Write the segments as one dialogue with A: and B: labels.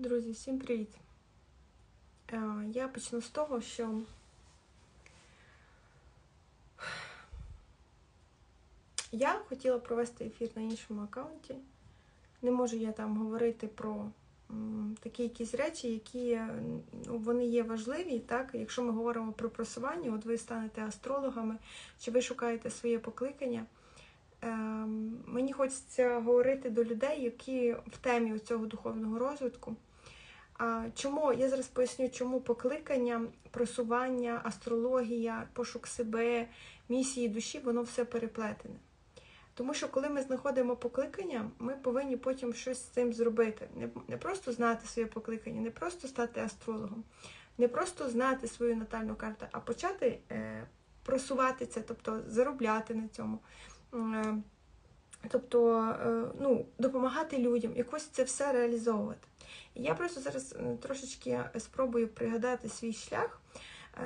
A: Друзі, всім привіт! Е, Я почну з того, що я хотіла провести ефір на іншому аккаунті. Не можу я там говорити про такі якісь речі, які ну, вони є важливі. Так? Якщо ми говоримо про просування, от ви станете астрологами, чи ви шукаєте своє покликання. Ем, Мені хочеться говорити до людей, які в темі цього духовного розвитку. Чому я зараз поясню, чому покликання, просування, астрологія, пошук себе, місії душі, воно все переплетене. Тому що коли ми знаходимо покликання, ми повинні потім щось з цим зробити. Не, просто знати своє покликання, не просто стати астрологом, не просто знати свою натальну карту, а почати е, просувати це, тобто заробляти на цьому. Тобто е, ну, допомагати людям, якось це все реалізовувати. Я просто зараз е, трошечки спробую пригадати свій шлях,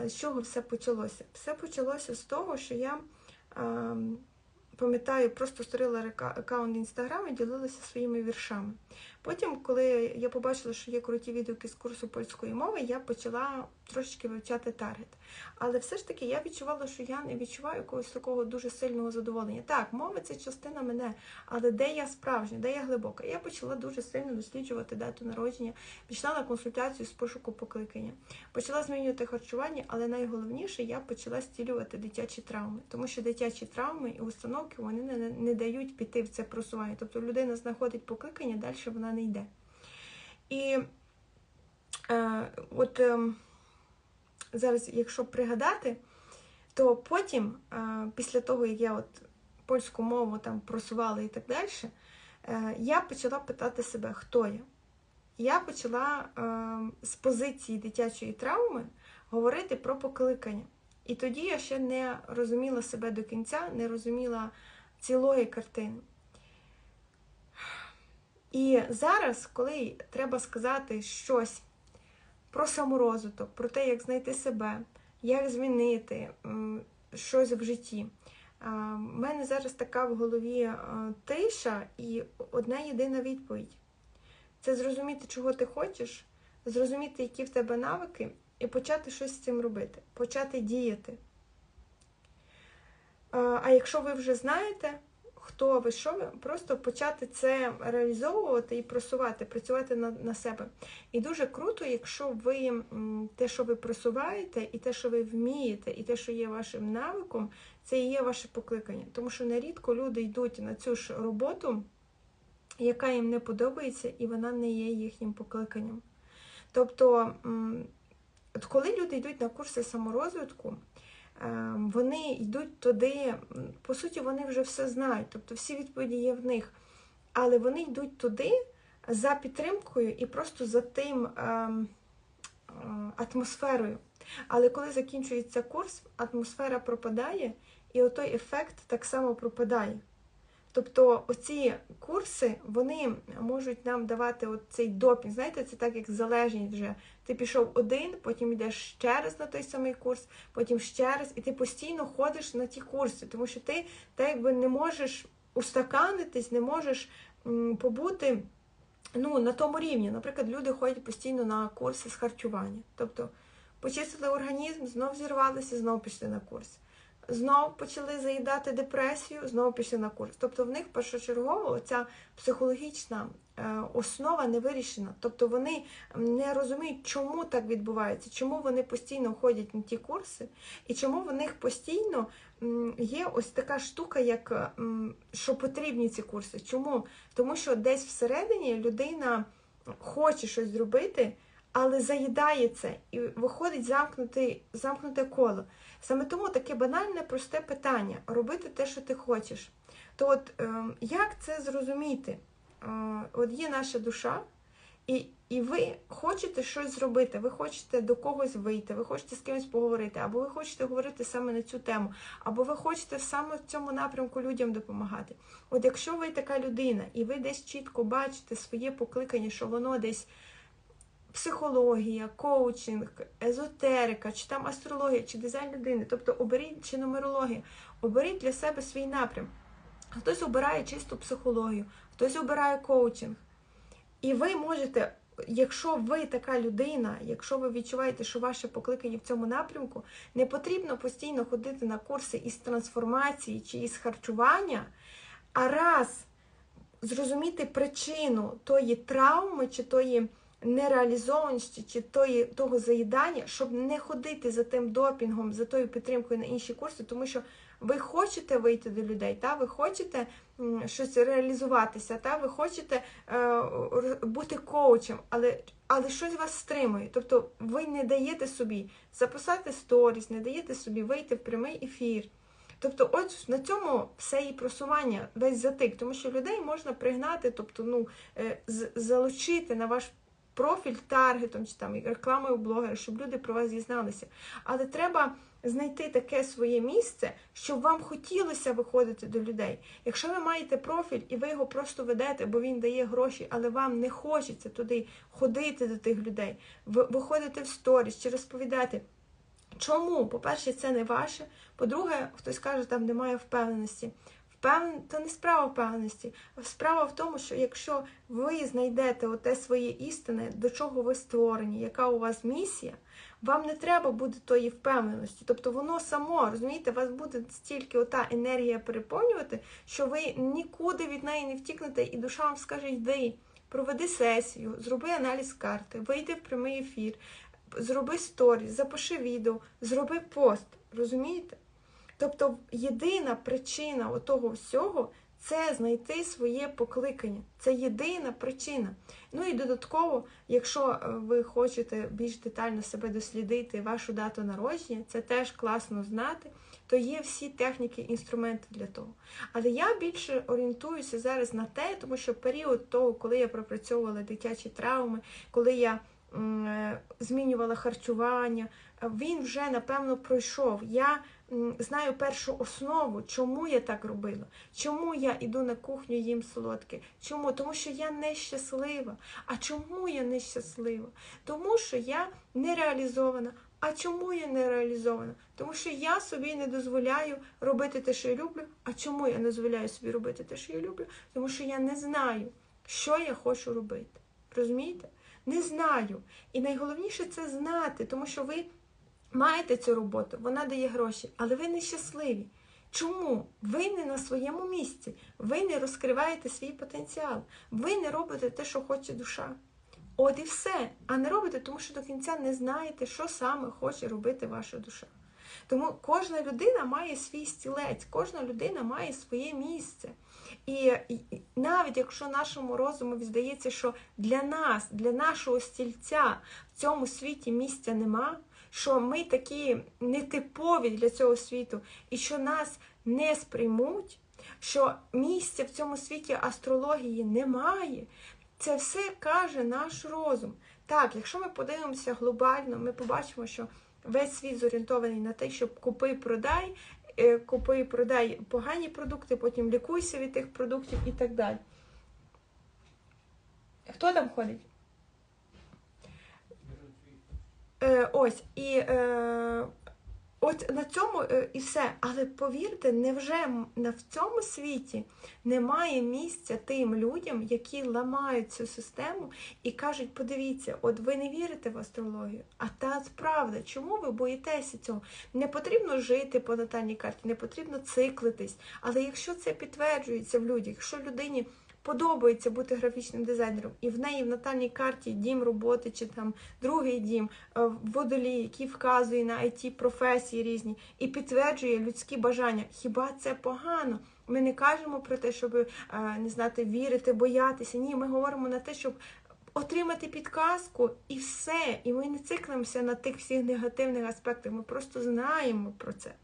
A: е, з чого все почалося. Все почалося з того, що я е, пам'ятаю, просто створила аккаунт інстаграм і ділилася своїми віршами. Потім, коли я побачила, що є круті відгуки з курсу польської мови, я почала трошечки вивчати таргет. Але все ж таки я відчувала, що я не відчуваю якогось такого дуже сильного задоволення. Так, мова це частина мене, але де я справжня, де я глибока? Я почала дуже сильно досліджувати дату народження, пішла на консультацію з пошуку покликання, почала змінювати харчування, але найголовніше я почала стілювати дитячі травми, тому що дитячі травми і установки вони не, не дають піти в це просування. Тобто людина знаходить покликання, далі вона не йде. І е, от. Е, зараз, якщо пригадати, то потім, е, після того, як я от польську мову там просувала і так далі, е, я почала питати себе, хто я. Я почала е, з позиції дитячої травми говорити про покликання. І тоді я ще не розуміла себе до кінця, не розуміла цілої картини. І зараз, коли треба сказати щось про саморозвиток, про те, як знайти себе, як змінити щось в житті. У мене зараз така в голові е, тиша і одна єдина відповідь: це зрозуміти, чого ти хочеш, зрозуміти, які в тебе навики, і почати щось з цим робити, почати діяти. А якщо ви вже знаєте, хто ви, що ви, просто почати це реалізовувати і просувати, працювати на, на себе. І дуже круто, якщо ви те, що ви просуваєте, і те, що ви вмієте, і те, що є вашим навиком, це і є ваше покликання. Тому що нерідко люди йдуть на цю ж роботу, яка їм не подобається, і вона не є їхнім покликанням. Тобто, от коли люди йдуть на курси саморозвитку, вони йдуть туди, по суті, вони вже все знають, тобто всі відповіді є в них. Але вони йдуть туди за підтримкою і просто за тим ем, е, атмосферою. Але коли закінчується курс, атмосфера пропадає, і отой ефект так само пропадає. Тобто оці курси вони можуть нам давати цей допінг. Знаєте, це так як залежність вже. Ти пішов один, потім йдеш ще раз на той самий курс, потім ще раз, і ти постійно ходиш на ті курси, тому що ти так якби не можеш устаканитись, не можеш побути ну, на тому рівні. Наприклад, люди ходять постійно на курси з харчування. Тобто почистили організм, знов зірвалися, знов пішли на курс. Знов почали заїдати депресію, знову пішли на курс. Тобто в них першочергово ця психологічна е, основа не вирішена. Тобто вони не розуміють, чому так відбувається, чому вони постійно ходять на ті курси, і чому в них постійно є ось така штука, як що потрібні ці курси. Чому? Тому що десь всередині людина хоче щось зробити, але заїдає це і виходить замкнути, замкнуте коло. Саме тому таке банальне, просте питання робити те, що ти хочеш. То от е, як це зрозуміти? Е, от є наша душа, і, і ви хочете щось зробити, ви хочете до когось вийти, ви хочете з кимось поговорити, або ви хочете говорити саме на цю тему, або ви хочете саме в цьому напрямку людям допомагати. От якщо ви така людина, і ви десь чітко бачите своє покликання, що воно десь психологія, коучинг, езотерика, чи там астрологія, чи дизайн людини, тобто оберіть чи нумерологія, оберіть для себе свій напрям. Хтось обирає чисту психологію, хтось обирає коучинг. І ви можете якщо ви така людина, якщо ви відчуваєте, що ваше покликання в цьому напрямку, не потрібно постійно ходити на курси із трансформації чи із харчування, а раз зрозуміти причину тої травми, чи тої нереалізованості, чи тої, того заїдання, щоб не ходити за тим допінгом, за тою підтримкою на інші курси, тому що ви хочете вийти до людей, та ви хочете щось реалізуватися, та ви хочете е, бути коучем, але, але щось вас стримує. Тобто ви не даєте собі записати сторіс, не даєте собі вийти в прямий ефір. Тобто, от на цьому все і просування, весь затик, тому що людей можна пригнати, тобто, ну, е, залучити на ваш профіль таргетом чи там рекламою блогера, щоб люди про вас дізналися. Але треба знайти таке своє місце, щоб вам хотілося виходити до людей. Якщо ви маєте профіль і ви його просто ведете, бо він дає гроші, але вам не хочеться туди ходити до тих людей, ви- виходити в сторіс чи розповідати. Чому? По-перше, це не ваше. По-друге, хтось каже, там немає впевненості. Впевнен... Це не справа впевненості. Справа в тому, що якщо ви знайдете оте своє істине, до чого ви створені, яка у вас місія, вам не треба буде тої впевненості. Тобто воно само, розумієте, вас буде стільки ота енергія переповнювати, що ви нікуди від неї не втікнете, і душа вам скаже, йди, проведи сесію, зроби аналіз карти, вийди в прямий ефір, зроби сторіс, запиши відео, зроби пост. Розумієте? Тобто єдина причина отого всього це знайти своє покликання. Це єдина причина. Ну і додатково, якщо е, ви хочете більш детально себе дослідити, вашу дату народження, це теж класно знати, то є всі техніки, інструменти для того. Але я більше орієнтуюся зараз на те, тому що період того, коли я пропрацьовувала дитячі травми, коли я е, змінювала харчування, е, він вже напевно пройшов. Я знаю першу основу, чому я так робила, чому я йду на кухню їм солодке. Чому? Тому що я нещаслива. А чому я нещаслива? Тому що я не реалізована. А чому я не реалізована? Тому що я собі не дозволяю робити те, що я люблю. А чому я не дозволяю собі робити те, що я люблю? Тому що я не знаю, що я хочу робити. Розумієте? Не знаю. І найголовніше це знати, тому що ви маєте цю роботу, вона дає гроші, але ви нещасливі. Чому? Ви не на своєму місці, ви не розкриваєте свій потенціал, ви не робите те, що хоче душа. От і все. А не робите, тому що до кінця не знаєте, що саме хоче робити ваша душа. Тому кожна людина має свій стілець, кожна людина має своє місце. І навіть якщо нашому розуму здається, що для нас, для нашого стільця в цьому світі місця нема, що ми такі нетипові для цього світу, і що нас не сприймуть, що місця в цьому світі астрології немає, це все каже наш розум. Так, якщо ми подивимося глобально, ми побачимо, що весь світ зорієнтований на те, щоб купи продай, е, купи продай погані продукти, потім лікуйся від тих продуктів і так далі. Хто там ходить? Е, ось, і е, от на цьому е, і все. Але повірте, невже на в цьому світі немає місця тим людям, які ламають цю систему і кажуть: подивіться, от ви не вірите в астрологію, а та правда, чому ви боїтеся цього? Не потрібно жити по натальній карті, не потрібно циклитись. Але якщо це підтверджується в людях, якщо людині подобається бути графічним дизайнером, і в неї в натальній карті дім роботи чи там другий дім, е, водолій, який вказує на it професії різні і підтверджує людські бажання. Хіба це погано? Ми не кажемо про те, щоб е, не знати, вірити, боятися. Ні, ми говоримо на те, щоб отримати підказку і все. І ми не циклимося на тих всіх негативних аспектах. Ми просто знаємо про це.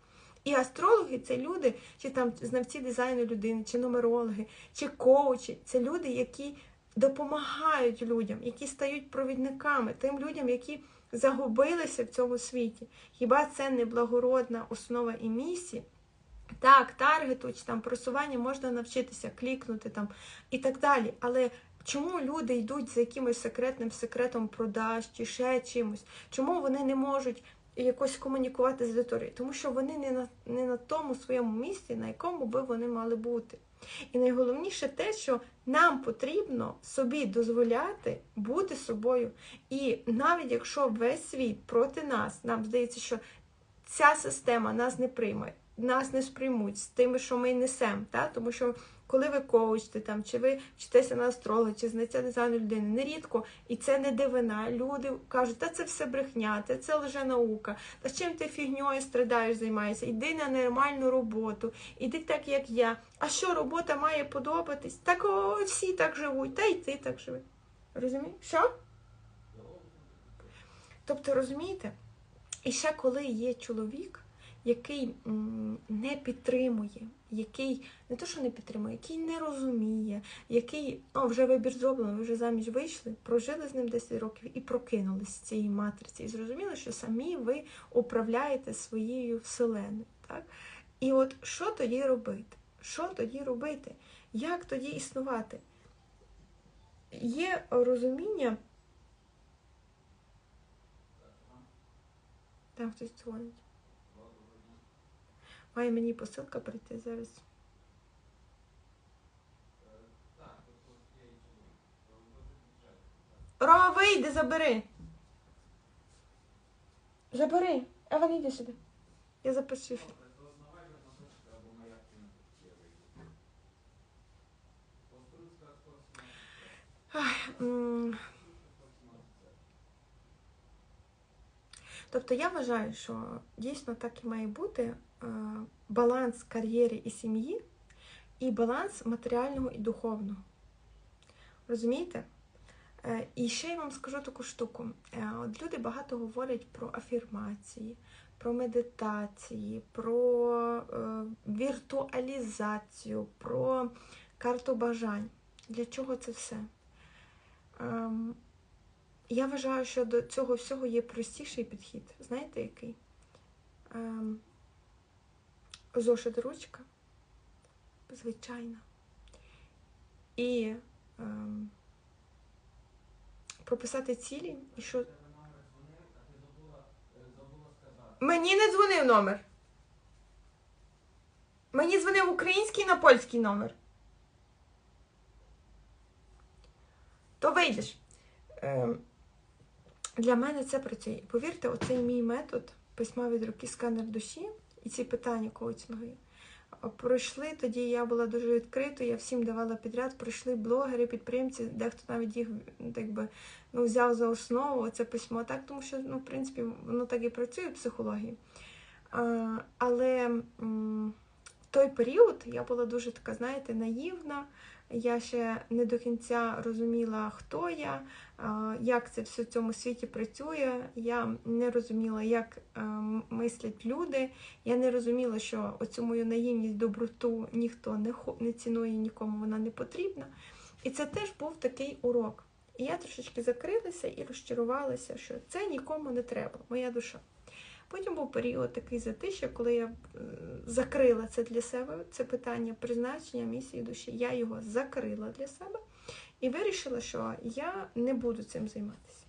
A: І астрологи це люди, чи там знавці дизайну людини, чи нумерологи, чи коучі. Це люди, які допомагають людям, які стають провідниками, тим людям, які загубилися в цьому світі. Хіба це не благородна основа і місія? Так, таргету чи там просування можна навчитися, клікнути там і так далі. Але чому люди йдуть за якимось секретним секретом продаж чи ще чимось? Чому вони не можуть якось комунікувати з аудиторією? Тому що вони не на, не на тому своєму місці, на якому би вони мали бути. І найголовніше те, що нам потрібно собі дозволяти бути собою. І навіть якщо весь світ проти нас, нам здається, що ця система нас не прийме, нас не сприймуть з тими, що ми несемо. Тому що коли ви коучите, там, чи ви вчитеся на астролога, чи знайдете дизайну людини, нерідко, і це не дивина. Люди кажуть, та це все брехня, та це лже наука, та чим ти фігньою страдаєш, займаєшся, йди на нормальну роботу, іди так, як я. А що робота має подобатись? Так о, всі так живуть, та й ти так живи. Розумієш? Що? Тобто, розумієте? І ще коли є чоловік, який не підтримує, який не то, що не підтримує, який не розуміє, який о, вже вибір зроблений, ви вже заміж вийшли, прожили з ним 10 років і прокинулись з цієї матриці. І зрозуміли, що самі ви управляєте своєю вселеною. Так? І от що тоді робити? Що тоді робити? Як тоді існувати? Є розуміння. Там хтось дзвонить. Має мені посилка прийти зараз. Рома, вийди, забери. Забери. Еван, іди сюди. Я запишу. Тобто я вважаю, що дійсно так і має бути баланс кар'єри і сім'ї, і баланс матеріального і духовного. Розумієте? Е, І ще я вам скажу таку штуку. Е, От люди багато говорять про афірмації, про медитації, про е, віртуалізацію, про карту бажань. Для чого це все? Ем, я вважаю, що до цього всього є простіший підхід. Знаєте який? Зошит ручка, звичайна. І ем, прописати цілі і що. Мені не дзвонив номер. Мені дзвонив український на польський номер. То вийдеш. Ем, для мене це працює. Повірте, оцей мій метод письма від руки сканер душі і ці питання коучингові пройшли. Тоді я була дуже відкритою, я всім давала підряд, пройшли блогери, підприємці, дехто навіть їх так би, ну, взяв за основу це письмо, так, тому що, ну, в принципі, воно так і працює в психології. А, але в той період я була дуже така, знаєте, наївна. Я ще не до кінця розуміла, хто я, як це все в цьому світі працює. Я не розуміла, як е, мислять люди. Я не розуміла, що оцю мою наївність, доброту ніхто не, не цінує, нікому вона не потрібна. І це теж був такий урок. І я трошечки закрилася і розчарувалася, що це нікому не треба, моя душа. Потім був період такий затишя, коли я закрила це для себе, це питання призначення місії душі. Я його закрила для себе і вирішила, що я не буду цим займатися.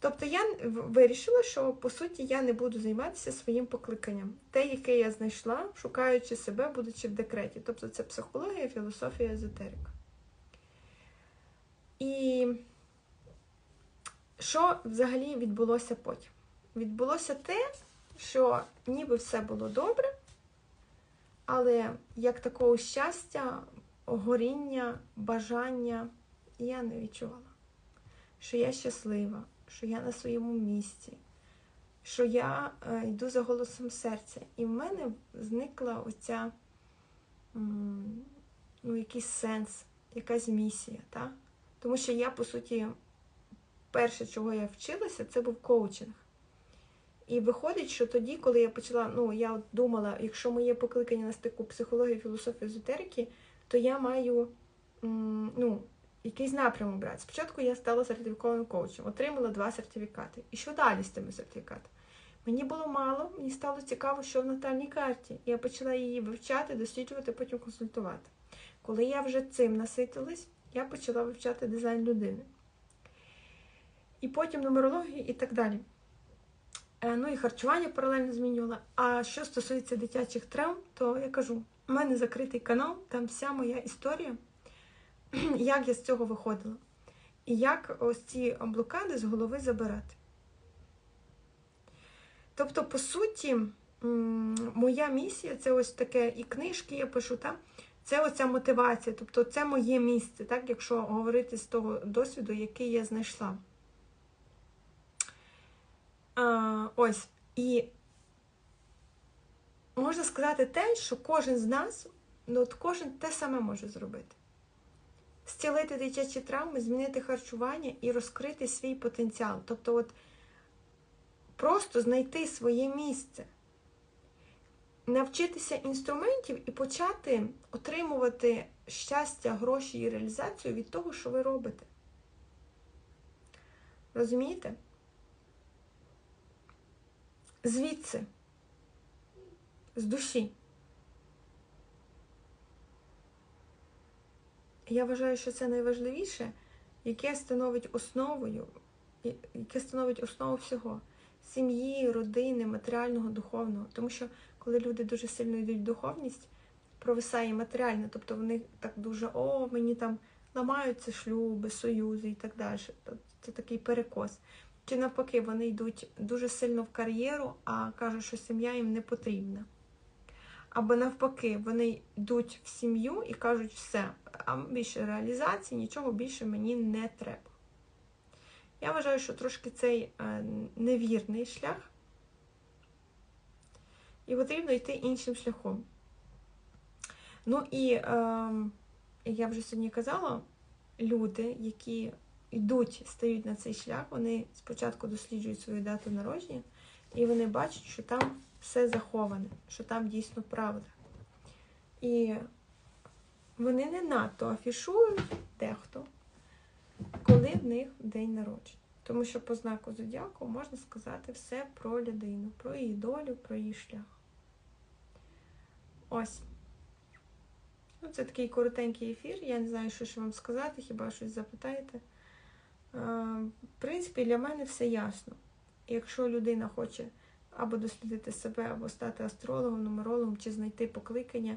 A: Тобто я вирішила, що по суті я не буду займатися своїм покликанням, те, яке я знайшла, шукаючи себе, будучи в декреті. Тобто це психологія, філософія, езотерика. І що взагалі відбулося потім? Відбулося те, що ніби все було добре, але як такого щастя, горіння, бажання я не відчувала. Що я щаслива, що я на своєму місці, що я е, йду за голосом серця. І в мене зникла оця ну, якийсь сенс, якась місія. Та? Тому що я, по суті, перше, чого я вчилася, це був коучинг. І виходить, що тоді, коли я почала, ну я от думала, якщо моє покликання на стику психології, філософії, езотерики, то я маю ну, якийсь напрямок брати. Спочатку я стала сертифікованим коучем, отримала два сертифікати. І що далі з тими сертифікатами? Мені було мало, мені стало цікаво, що в натальній карті. Я почала її вивчати, досліджувати, потім консультувати. Коли я вже цим наситилась, я почала вивчати дизайн людини. І потім нумерологію і так далі. Е, Ну і харчування паралельно змінювала. А що стосується дитячих травм, то я кажу, У мене закритий канал, там вся моя історія, як я з цього виходила. І як ось ці блокади з голови забирати. Тобто, по суті, моя місія це ось таке, і книжки я пишу, так? це оця мотивація, тобто це моє місце, так, якщо говорити з того досвіду, який я знайшла. Ось. І можна сказати те, що кожен з нас, ну от кожен те саме може зробити. Зцілити дитячі травми, змінити харчування і розкрити свій потенціал. Тобто, от просто знайти своє місце, навчитися інструментів і почати отримувати щастя, гроші і реалізацію від того, що ви робите. Розумієте? Звідси, з душі. Я вважаю, що це найважливіше, яке становить основою, яке становить основу всього сім'ї, родини, матеріального, духовного. Тому що коли люди дуже сильно йдуть в духовність, провисає матеріально, тобто вони так дуже о, мені там ламаються шлюби, союзи і так далі. Це такий перекос. Чи навпаки, вони йдуть дуже сильно в кар'єру, а кажуть, що сім'я їм не потрібна. Або навпаки, вони йдуть в сім'ю і кажуть, все, а більше реалізації, нічого більше мені не треба. Я вважаю, що трошки цей е, невірний шлях, і потрібно йти іншим шляхом. Ну і, е, я вже сьогодні казала, люди, які йдуть, стають на цей шлях, вони спочатку досліджують свою дату народження, і вони бачать, що там все заховане, що там дійсно правда. І вони не надто афішують дехто коли в них день народження. Тому що по знаку зодіаку можна сказати все про людину, про її долю, про її шлях. Ось. Ну, Це такий коротенький ефір. Я не знаю, що ще вам сказати, хіба щось запитаєте. В принципі, для мене все ясно. Якщо людина хоче або дослідити себе, або стати астрологом, нумерологом, чи знайти покликання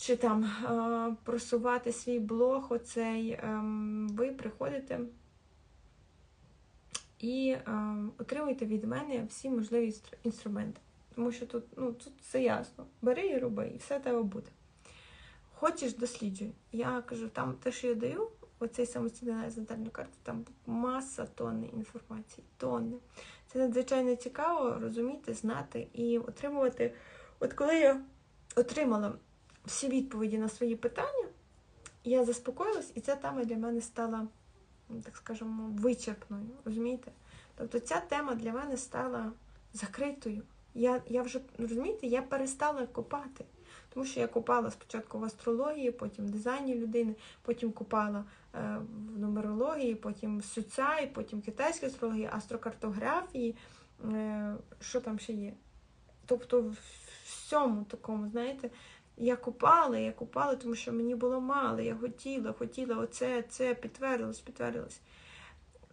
A: чи там е, просувати свій блог, оцей, ем, ви приходите і ем, отримуєте від мене всі можливі інструменти. Тому що тут ну, тут все ясно. Бери і роби, і все тебе буде. Хочеш, досліджуй. Я кажу, там те, що я даю, оцей самостійний аналіз карти, там маса тонни інформації, тонни. Це надзвичайно цікаво розуміти, знати і отримувати. От коли я отримала всі відповіді на свої питання, я заспокоїлась, і ця тема для мене стала, ну, так скажемо, вичерпною. розумієте? Тобто ця тема для мене стала закритою. Я я вже, розумієте, я перестала копати. Тому що я копала спочатку в астрології, потім в дизайні людини, потім копала е, в нумерології, потім в суцай, потім китайській астрології, астрокартографії, е, що там ще є. Тобто в всьому такому, знаєте, я купала, я купала, тому що мені було мало, я хотіла, хотіла оце, це підтвердилось, підтвердилось.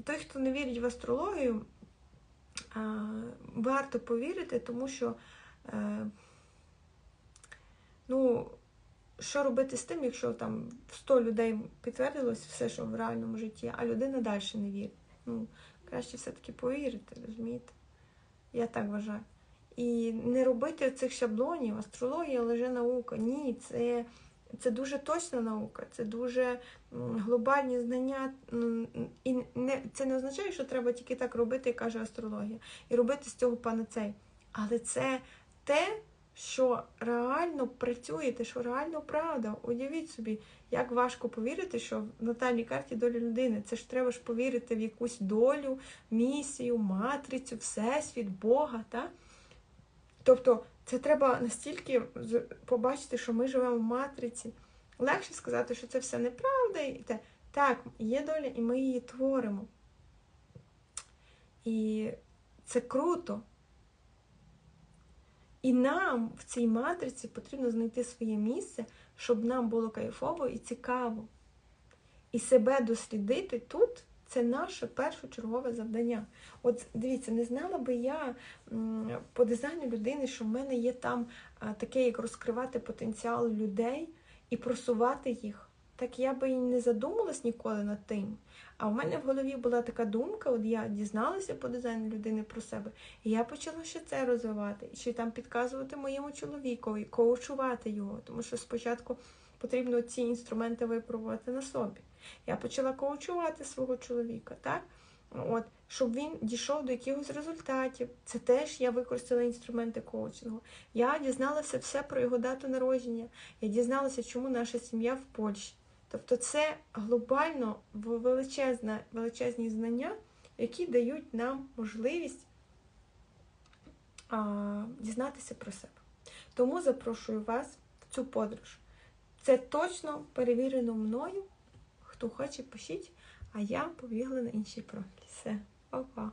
A: Той, хто не вірить в астрологію, варто повірити, тому що, е, ну, що робити з тим, якщо там 100 людей підтвердилось все, що в реальному житті, а людина далі не вірить. Ну, краще все-таки повірити, розумієте? Я так вважаю. І не робити цих шаблонів, астрологія лише наука. Ні, це це дуже точна наука, це дуже глобальні знання. І не, це не означає, що треба тільки так робити, як каже астрологія, і робити з цього панацей. Але це те, що реально працює, те, що реально правда. Уявіть собі, як важко повірити, що в натальній карті доля людини. Це ж треба ж повірити в якусь долю, місію, матрицю, всесвіт, Бога. так? Тобто це треба настільки побачити, що ми живемо в матриці. Легше сказати, що це все неправда. І те. Так, є доля, і ми її творимо. І це круто. І нам в цій матриці потрібно знайти своє місце, щоб нам було кайфово і цікаво. І себе дослідити тут, Це наше першочергове завдання. От дивіться, не знала би я по дизайну людини, що в мене є там таке, як розкривати потенціал людей і просувати їх. Так я би і не задумалась ніколи над тим. А в мене в голові була така думка, от я дізналася по дизайну людини про себе, і я почала ще це розвивати, ще там підказувати моєму чоловікові, коучувати його, тому що спочатку потрібно ці інструменти випробувати на собі. Я почала коучувати свого чоловіка, так? От, щоб він дійшов до якихось результатів. Це теж я використала інструменти коучингу. Я дізналася все про його дату народження. Я дізналася, чому наша сім'я в Польщі. Тобто це глобально величезне, величезні знання, які дають нам можливість а, дізнатися про себе. Тому запрошую вас в цю подорож. Це точно перевірено мною. Хто хоче, пишіть, а я побігла на інший профіль. Все, па-па.